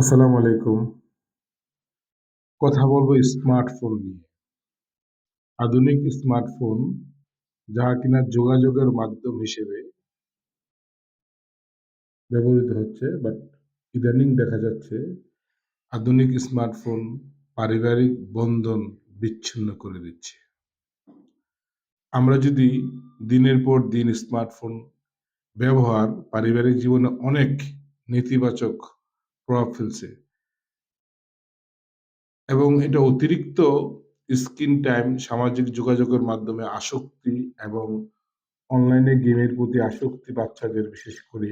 আসসালামু আলাইকুম। কথা বলব স্মার্টফোন নিয়ে। আধুনিক স্মার্টফোন যাহা কিনা যোগাযোগের মাধ্যম হিসেবে ব্যবহৃত হচ্ছে, বাট ইদানিং দেখা যাচ্ছে আধুনিক স্মার্টফোন পারিবারিক বন্ধন বিচ্ছিন্ন করে দিচ্ছে। আমরা যদি দিনের পর দিন স্মার্টফোন ব্যবহার, পারিবারিক জীবনে অনেক নেতিবাচক প্রভাব ফেলছে। এবং এটা অতিরিক্ত স্ক্রিন টাইম, সামাজিক যোগাযোগের মাধ্যমে আসক্তি এবং অনলাইনে গেমের প্রতি আসক্তি বাচ্চাদের বিশেষ করে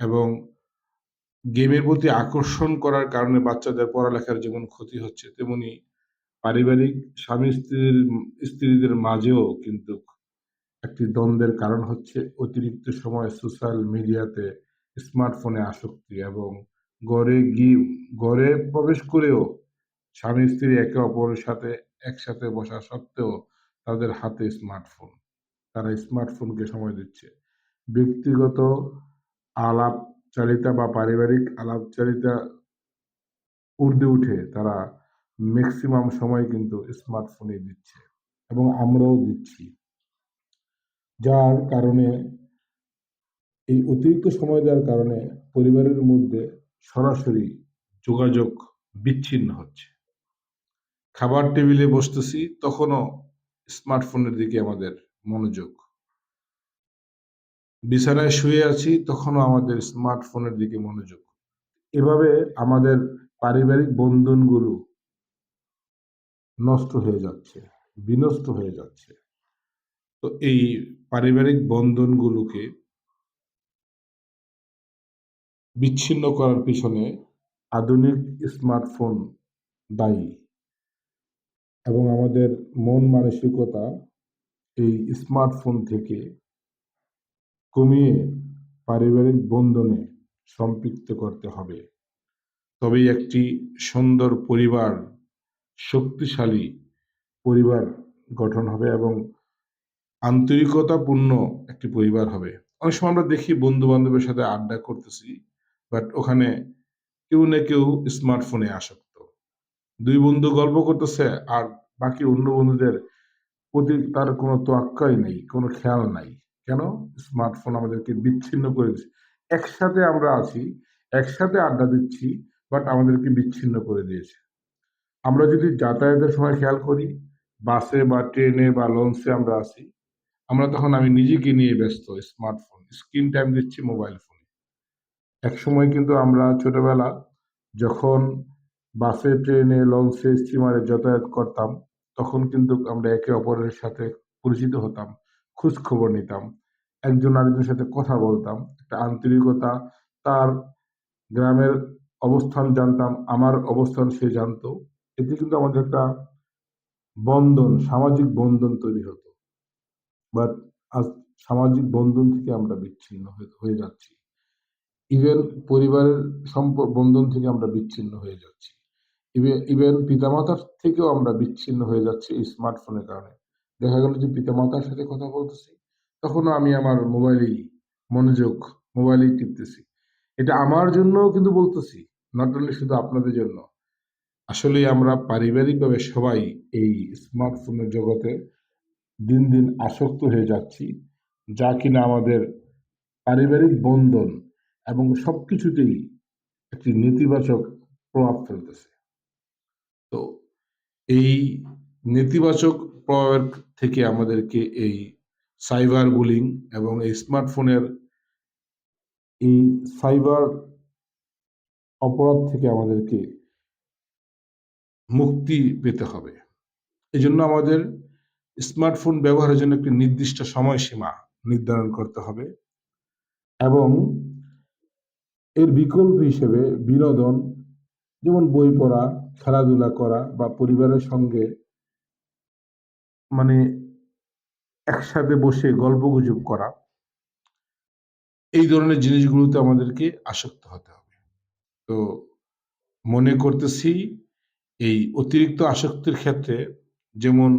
এবং গেমের প্রতি আকর্ষণ করার কারণে বাচ্চাদের পড়ালেখার যেমন ক্ষতি হচ্ছে, তেমনি পারিবারিক স্বামী স্ত্রীর, স্ত্রীদের মাঝেও কিন্তু একটি দ্বন্দ্বের কারণ হচ্ছে অতিরিক্ত সময় সোশ্যাল মিডিয়াতে স্মার্টফোনে আসক্তি এবং গড়ে গিয়ে গড়ে প্রবেশ করেও স্বামী, স্ত্রী একে অপরের সাথে একসাথে বসা সত্ত্বেও তাদের হাতে স্মার্টফোন তারা স্মার্টফোনকে সময় দিচ্ছে। ব্যক্তিগত আলাপচারিতা বা পারিবারিক আলাপচারিতা উর্দে উঠে তারা ম্যাক্সিমাম সময় কিন্তু স্মার্টফোনে দিচ্ছে এবং আমরাও দিচ্ছি। যার কারণে, এই অতিরিক্ত সময় দেওয়ার কারণে পরিবারের মধ্যে সরাসরি যোগাযোগ বিচ্ছিন্ন হচ্ছে। খাবার টেবিলে বসতেছি, তখনও স্মার্টফোনের দিকে আমাদের মনোযোগ। বিছানায় শুয়ে আছি, তখনও আমাদের স্মার্টফোনের দিকে মনোযোগ। এভাবে আমাদের পারিবারিক বন্ধনগুলো নষ্ট হয়ে যাচ্ছে, বিনষ্ট হয়ে যাচ্ছে। তো এই পারিবারিক বন্ধনগুলোকে বিচ্ছিন্ন করার পিছনে আধুনিক স্মার্টফোন দায়ী। এবং আমাদের মন মানসিকতা এই স্মার্টফোন থেকে কমিয়ে পারিবারিক বন্ধনে সম্পৃক্ত করতে হবে। তবেই একটি সুন্দর পরিবার, শক্তিশালী পরিবার গঠন হবে এবং আন্তরিকতাপূর্ণ একটি পরিবার হবে। অনেক সময় আমরা দেখি বন্ধু বান্ধবের সাথে আড্ডা করতেছি বাট ওখানে কেউ না কেউ স্মার্টফোনে আসক্ত দুই বন্ধু গল্প করতেছে আর বাকি অন্য বন্ধুদের প্রতি তার কোনো তোয়াক্কাই নেই, কোনো খেয়াল নাই। কেন? স্মার্টফোন আমাদেরকে বিচ্ছিন্ন করে দিচ্ছে একসাথে আমরা আছি, একসাথে আড্ডা দিচ্ছি, বাট আমাদেরকে বিচ্ছিন্ন করে দিয়েছে। আমরা যদি যাতায়াতের সময় খেয়াল করি, বাসে বা ট্রেনে বা লঞ্চে আমরা আছি, আমরা তখন আমি নিজেকে নিয়ে ব্যস্ত, স্মার্টফোন, স্ক্রিন টাইম দিচ্ছি মোবাইল ফোনে। এক সময় কিন্তু আমরা ছোটবেলা যখন বাসে, ট্রেনে, লঞ্চে স্টিমারে যাতায়াত করতাম, তখন কিন্তু আমরা একে অপরের সাথে পরিচিত হতাম খোঁজ খবর নিতাম, একজন আরেকজনের সাথে কথা বলতাম, একটা আন্তরিকতা, তার গ্রামের অবস্থান জানতাম, আমার অবস্থান সে জানতো। এতে কিন্তু আমাদের একটা বন্ধন, সামাজিক বন্ধন তৈরি হতো। বাট আজ সামাজিক বন্ধন থেকে আমরা বিচ্ছিন্ন হয়ে যাচ্ছি। ইভেন পরিবারের সম্পর্ক বন্ধন থেকে আমরা বিচ্ছিন্ন হয়ে যাচ্ছি। ইভেন পিতামাতার থেকেও আমরা বিচ্ছিন্ন হয়ে যাচ্ছি এই স্মার্টফোনের কারণে। দেখা গেল যে পিতামাতার সাথে কথা বলতেছি, তখনও আমি আমার মোবাইলেই মনোযোগ মোবাইলেই টিপতেছি। এটা আমার জন্যও কিন্তু বলতেছি নট অনলি শুধু আপনাদের জন্য। আসলে আমরা পারিবারিকভাবে সবাই এই স্মার্টফোনের জগতে দিন দিন আসক্ত হয়ে যাচ্ছি, যা কিনা আমাদের পারিবারিক বন্ধন এবং সবকিছুতেই একটি নেতিবাচক প্রভাব ফেলতেছে। তো এই নেতিবাচক প্রভাবের থেকে আমাদেরকে এই সাইবার বুলিং এবং এই স্মার্টফোনের এই সাইবার অপরাধ থেকে আমাদেরকে মুক্তি পেতে হবে। এই জন্য আমাদের স্মার্টফোন ব্যবহারের জন্য একটি নির্দিষ্ট সময়সীমা নির্ধারণ করতে হবে এবং এর বিকল্প হিসেবে বিনোদন, যেমন বই পড়া, খেলাধুলা করা বা পরিবারের সঙ্গে মানে একসাথে বসে গল্প গুজব করা, এই ধরনের জিনিসগুলোতে আমাদেরকে আসক্ত হতে হবে। তো মনে করতেছি এই অতিরিক্ত আসক্তির ক্ষেত্রে যেমন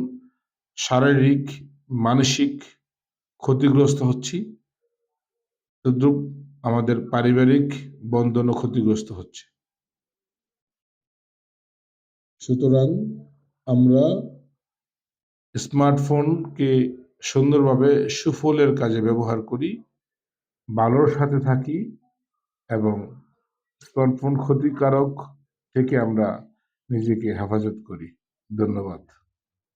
শারীরিক, মানসিক ক্ষতিগ্রস্ত হচ্ছি আমাদের পারিবারিক বন্ধনও ক্ষতিগ্রস্ত হচ্ছে। সুতরাং আমরা স্মার্টফোনকে সুন্দরভাবে সুফলের কাজে ব্যবহার করি, ভালোর সাথে থাকি এবং স্মার্টফোন ক্ষতিকারক থেকে আমরা নিজেকে হেফাজত করি। ধন্যবাদ।